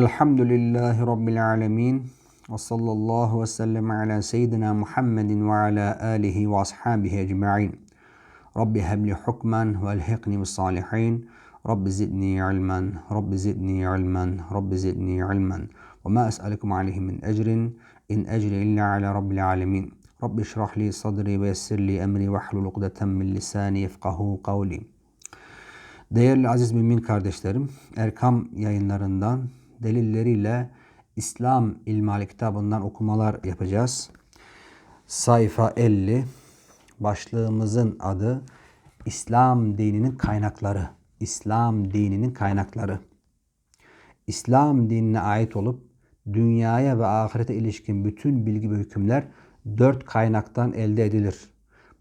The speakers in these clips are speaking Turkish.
Elhamdülillahi Rabbil alemin. Ve sallallahu ve sellem ala seyyidina Muhammedin ve ala alihi ve ashabihi ecma'in. Rabbi hebli hukmen ve elhiqni bis salihin. Rabbi zidni ilmen, Rabbi zidni ilmen, Rabbi zidni ilmen. Ve ma es'alukum aleyhi min ecrin, in ecri illa ala Rabbil alemin. Rabbi şrah li sadri ve yessir li emri ve hlul ukdeten min lisani yefkahu kavli. Değerli aziz mümin kardeşlerim, Erkam yayınlarından delilleriyle İslam İlmali kitabından okumalar yapacağız. Sayfa 50, başlığımızın adı İslam dininin kaynakları. İslam dininin kaynakları. İslam dinine ait olup dünyaya ve ahirete ilişkin bütün bilgi ve hükümler dört kaynaktan elde edilir.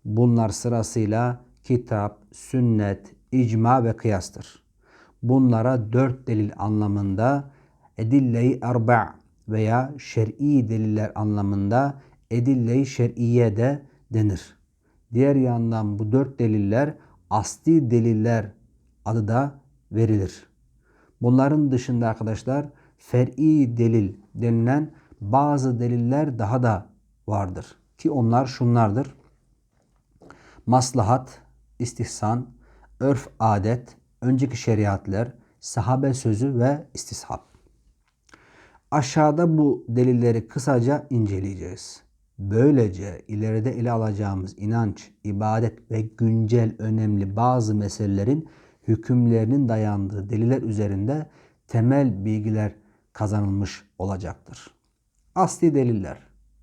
Bunlar sırasıyla kitap, sünnet, icma ve kıyastır. Bunlara dört delil anlamında edille-i erba' veya şer'i deliller anlamında edille-i şer'iye de denir. Diğer yandan bu dört deliller asli deliller adı da verilir. Bunların dışında arkadaşlar fer'i delil denilen bazı deliller daha da vardır. Ki onlar şunlardır. Maslahat, istihsan, örf adet, önceki şeriatler, sahabe sözü ve istishab. Aşağıda bu delilleri kısaca inceleyeceğiz. Böylece ileride ele alacağımız inanç, ibadet ve güncel önemli bazı meselelerin hükümlerinin dayandığı deliller üzerinde temel bilgiler kazanılmış olacaktır. Asli deliller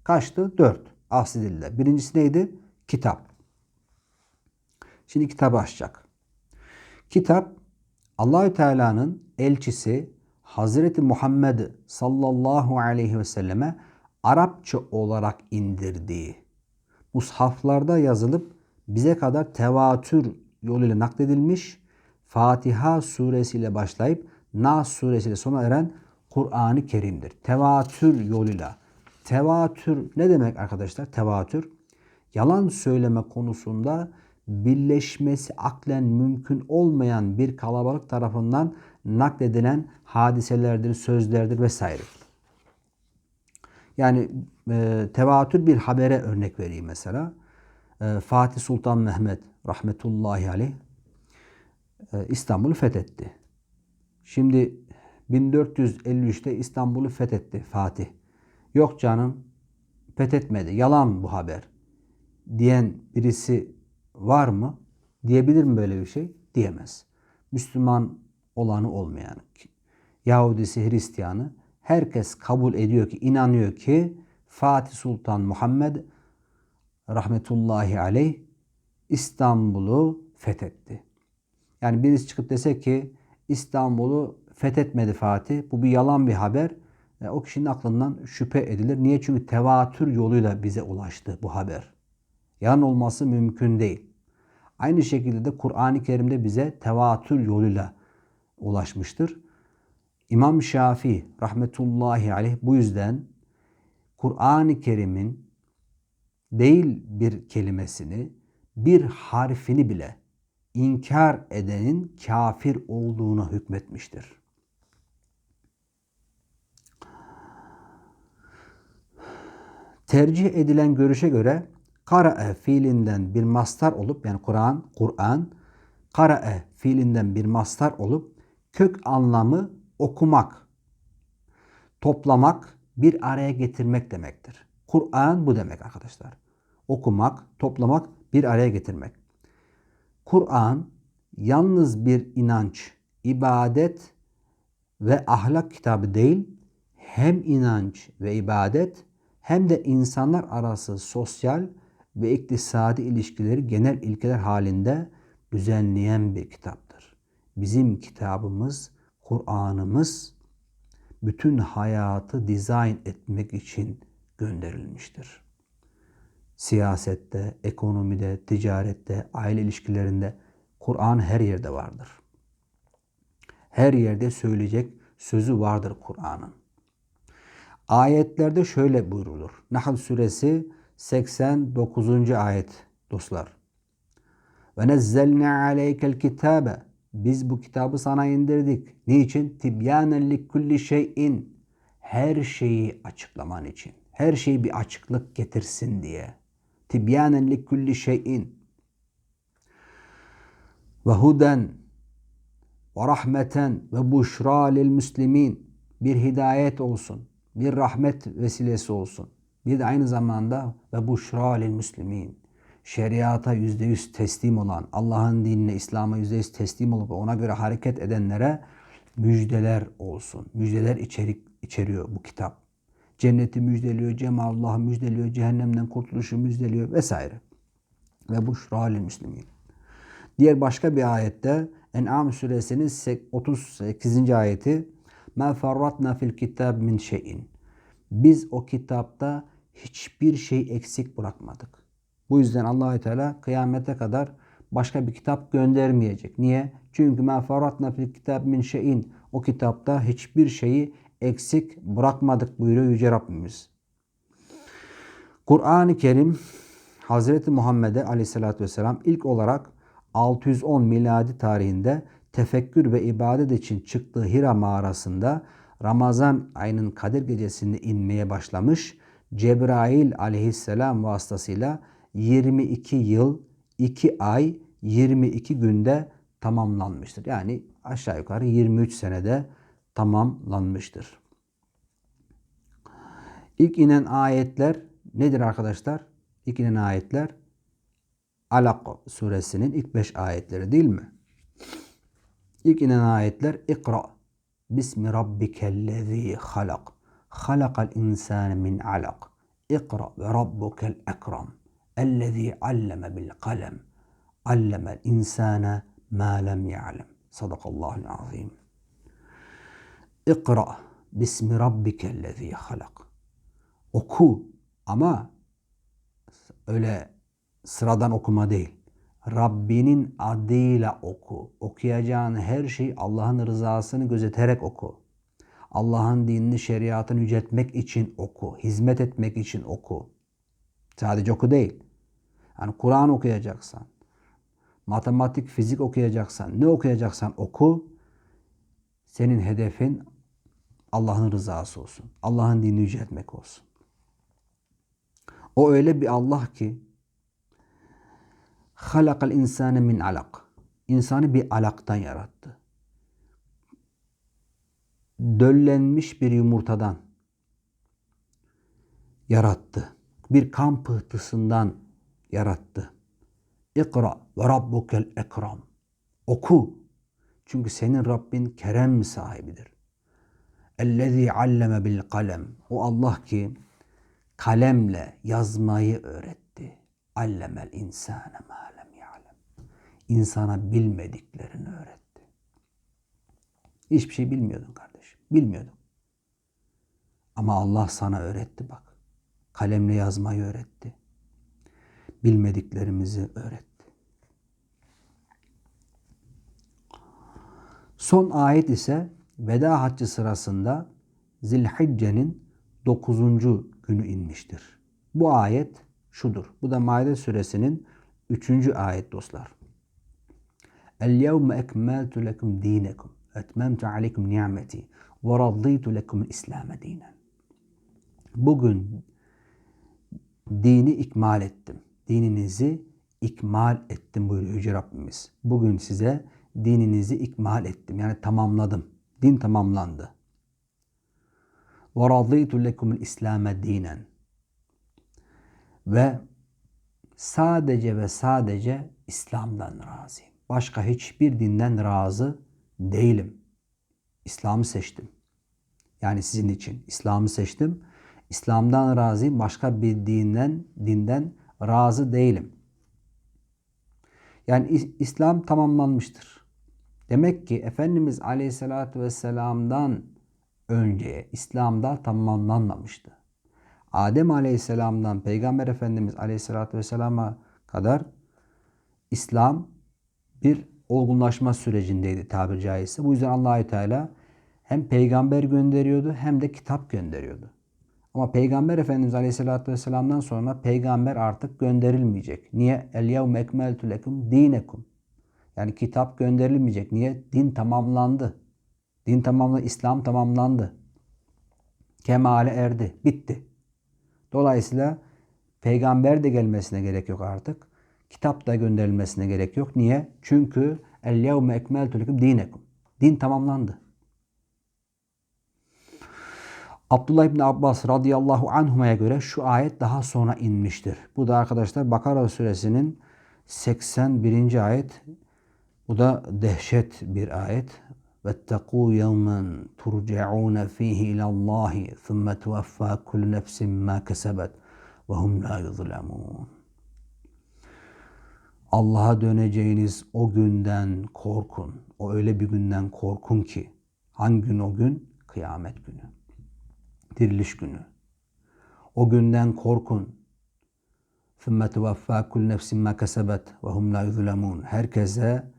kaçtı? Dört asli deliller. Birincisi neydi? Kitap. Şimdi kitabı açacak. Kitap Allahü Teala'nın elçisi Hazreti Muhammed sallallahu aleyhi ve selleme Arapça olarak indirdiği mushaflarda yazılıp bize kadar tevatür yoluyla nakledilmiş Fatiha suresiyle başlayıp Nas suresiyle sona eren Kur'an-ı Kerim'dir. Tevatür yoluyla. Tevatür ne demek arkadaşlar? Tevatür yalan söyleme konusunda birleşmesi aklen mümkün olmayan bir kalabalık tarafından nakledilen hadiselerdir, sözlerdir vesaire. Yani e, tevatür bir habere örnek vereyim mesela. E, Fatih Sultan Mehmet rahmetullahi aleyh e, İstanbul'u fethetti. Şimdi 1453'te İstanbul'u fethetti Fatih. Yok canım fethetmedi. Yalan bu haber diyen birisi var mı? Diyebilir mi böyle bir şey? Diyemez. Müslüman olanı olmayan, Yahudisi, Hristiyanı herkes kabul ediyor ki, inanıyor ki Fatih Sultan Muhammed rahmetullahi aleyh İstanbul'u fethetti. Yani birisi çıkıp dese ki İstanbul'u fethetmedi Fatih. Bu bir yalan bir haber. E, o kişinin aklından şüphe edilir. Niye? Çünkü tevatür yoluyla bize ulaştı bu haber. Yalan olması mümkün değil. Aynı şekilde de Kur'an-ı Kerim'de bize tevatür yoluyla ulaşmıştır. İmam Şafii rahmetullahi aleyh bu yüzden Kur'an-ı Kerim'in değil bir kelimesini, bir harfini bile inkar edenin kafir olduğuna hükmetmiştir. Tercih edilen görüşe göre Kara'e fiilinden bir mastar olup yani Kur'an, Kur'an Kara'e fiilinden bir mastar olup kök anlamı okumak, toplamak, bir araya getirmek demektir. Kur'an bu demek arkadaşlar. Okumak, toplamak, bir araya getirmek. Kur'an yalnız bir inanç, ibadet ve ahlak kitabı değil, hem inanç ve ibadet hem de insanlar arası sosyal ve iktisadi ilişkileri genel ilkeler halinde düzenleyen bir kitaptır. Bizim kitabımız, Kur'an'ımız bütün hayatı dizayn etmek için gönderilmiştir. Siyasette, ekonomide, ticarette, aile ilişkilerinde Kur'an her yerde vardır. Her yerde söyleyecek sözü vardır Kur'an'ın. Ayetlerde şöyle buyrulur. Nahl suresi 89. ayet dostlar. Ve nezzelne aleykel kitabe Biz bu kitabı sana indirdik. Niçin? Tibyanen li kulli şeyin. Her şeyi açıklaman için. Her şey bir açıklık getirsin diye. Tibyanen li kulli şeyin. Ve huden ve rahmeten ve buşra lil müslimin. Bir hidayet olsun. Bir rahmet vesilesi olsun. Bir de aynı zamanda ve buşra lil müslimin. Şeriata yüzde yüz teslim olan, Allah'ın dinine, İslam'a yüzde yüz teslim olup ona göre hareket edenlere müjdeler olsun. Müjdeler içerik içeriyor bu kitap. Cenneti müjdeliyor, Cemalullah'ı müjdeliyor, cehennemden kurtuluşu müjdeliyor vesaire. Ve buşra lil müslimin. Diğer başka bir ayette En'am suresinin 38. ayeti Ma farratna fil kitab min şeyin. Biz o kitapta hiçbir şey eksik bırakmadık. Bu yüzden allah Teala kıyamete kadar başka bir kitap göndermeyecek. Niye? Çünkü ma farratna fil kitab min şeyin. O kitapta hiçbir şeyi eksik bırakmadık buyuruyor Yüce Rabbimiz. Kur'an-ı Kerim Hazreti Muhammed'e aleyhissalatü vesselam ilk olarak 610 miladi tarihinde tefekkür ve ibadet için çıktığı Hira mağarasında Ramazan ayının Kadir gecesinde inmeye başlamış. Cebrail aleyhisselam vasıtasıyla 22 yıl, 2 ay, 22 günde tamamlanmıştır. Yani aşağı yukarı 23 senede tamamlanmıştır. İlk inen ayetler nedir arkadaşlar? İlk inen ayetler Alak suresinin ilk 5 ayetleri değil mi? İlk inen ayetler İkra Bismi rabbikellezî halak halakal insâne min alak İkra ve rabbukel ekram ellezî alleme bil kalem allemel insâne ma lem ya'lem Sadakallahul azim İkra Bismi rabbikellezî halak Oku ama öyle sıradan okuma değil. Rabbinin adıyla oku. Okuyacağın her şey Allah'ın rızasını gözeterek oku. Allah'ın dinini, şeriatını yüceltmek için oku. Hizmet etmek için oku. Sadece oku değil. Yani Kur'an okuyacaksan, matematik, fizik okuyacaksan, ne okuyacaksan oku. Senin hedefin Allah'ın rızası olsun. Allah'ın dinini yüceltmek olsun. O öyle bir Allah ki halakal insane min alak. İnsanı bir alaktan yarattı. Döllenmiş bir yumurtadan yarattı. Bir kan pıhtısından yarattı. İkra ve rabbukel ekram. Oku. Çünkü senin Rabbin kerem sahibidir. Ellezî alleme bil kalem. O Allah ki kalemle yazmayı öğretti. Allemel insane ma lem ya'lem. İnsana bilmediklerini öğretti. Hiçbir şey bilmiyordun kardeşim. Bilmiyordun. Ama Allah sana öğretti bak. Kalemle yazmayı öğretti. Bilmediklerimizi öğretti. Son ayet ise veda haccı sırasında Zilhicce'nin 9. günü inmiştir. Bu ayet şudur. Bu da Maide suresinin 3. ayet dostlar. El yevme ekmeltu lekum dinekum etmemtu aleykum ni'meti ve radditu lekum İslam'e dinen. Bugün dini ikmal ettim. Dininizi ikmal ettim buyuruyor Yüce Rabbimiz. Bugün size dininizi ikmal ettim. Yani tamamladım. Din tamamlandı. Radîtu lekumul İslam'e dinen. Ve sadece ve sadece İslam'dan razıyım. Başka hiçbir dinden razı değilim. İslam'ı seçtim. Yani sizin için İslam'ı seçtim. İslam'dan razıyım. Başka bir dinden dinden razı değilim. Yani İslam tamamlanmıştır. Demek ki Efendimiz Aleyhisselatü Vesselam'dan önce İslam'da tamamlanmamıştı. Adem Aleyhisselam'dan Peygamber Efendimiz Aleyhisselatü Vesselam'a kadar İslam bir olgunlaşma sürecindeydi tabiri caizse. Bu yüzden Allahü Teala hem peygamber gönderiyordu hem de kitap gönderiyordu. Ama Peygamber Efendimiz Aleyhisselatü Vesselam'dan sonra peygamber artık gönderilmeyecek. Niye? El yevme ekmeltu lekum dinekum. Yani kitap gönderilmeyecek. Niye? Din tamamlandı. Din tamamlandı, İslam tamamlandı. Kemale erdi, bitti. Dolayısıyla peygamber de gelmesine gerek yok artık. Kitap da gönderilmesine gerek yok. Niye? Çünkü el yevme ekmeltu lekum dinekum. Din tamamlandı. Abdullah İbni Abbas radıyallahu anhuma'ya göre şu ayet daha sonra inmiştir. Bu da arkadaşlar Bakara suresinin 81. ayet. Bu da dehşet bir ayet. وَاتَّقُوا يَوْمًا تُرْجَعُونَ ف۪يهِ اِلَى اللّٰهِ ثُمَّ تُوَفَّى كُلُّ نَفْسٍ مَا كَسَبَتْ وَهُمْ لَا يُظْلَمُونَ Allah'a döneceğiniz o günden korkun. O öyle bir günden korkun ki. Hangi gün o gün? Kıyamet günü. Diriliş günü. O günden korkun. ثُمَّ تُوَفَّى كُلُّ نَفْسٍ مَا كَسَبَتْ وَهُمْ لَا يُظْلَمُونَ Herkese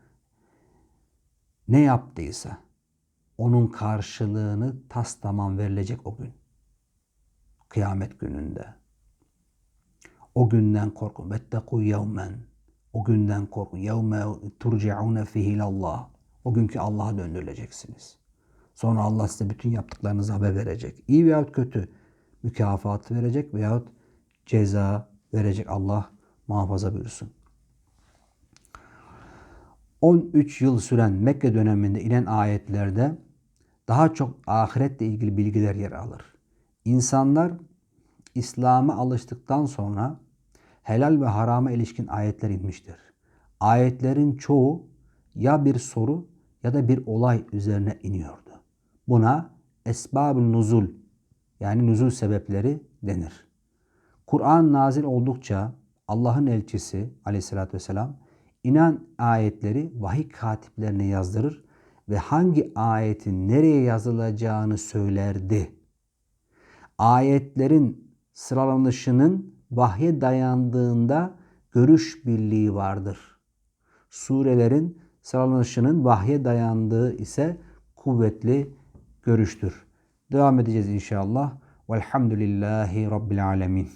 ne yaptıysa onun karşılığını tas tamam verilecek o gün. Kıyamet gününde. O günden korkun. Vettekû yevmen. O günden korkun. Yevme turci'une fihi ilallah. O günkü Allah'a döndürüleceksiniz. Sonra Allah size bütün yaptıklarınızı haber verecek. İyi veyahut kötü mükafatı verecek veyahut ceza verecek. Allah muhafaza buyursun. 13 yıl süren Mekke döneminde inen ayetlerde daha çok ahiretle ilgili bilgiler yer alır. İnsanlar İslam'a alıştıktan sonra helal ve harama ilişkin ayetler inmiştir. Ayetlerin çoğu ya bir soru ya da bir olay üzerine iniyordu. Buna esbab-ı nuzul yani nuzul sebepleri denir. Kur'an nazil oldukça Allah'ın elçisi aleyhissalatü vesselam inen ayetleri vahiy katiplerine yazdırır ve hangi ayetin nereye yazılacağını söylerdi. Ayetlerin sıralanışının vahye dayandığında görüş birliği vardır. Surelerin sıralanışının vahye dayandığı ise kuvvetli görüştür. Devam edeceğiz inşallah. Velhamdülillahi Rabbil Alemin.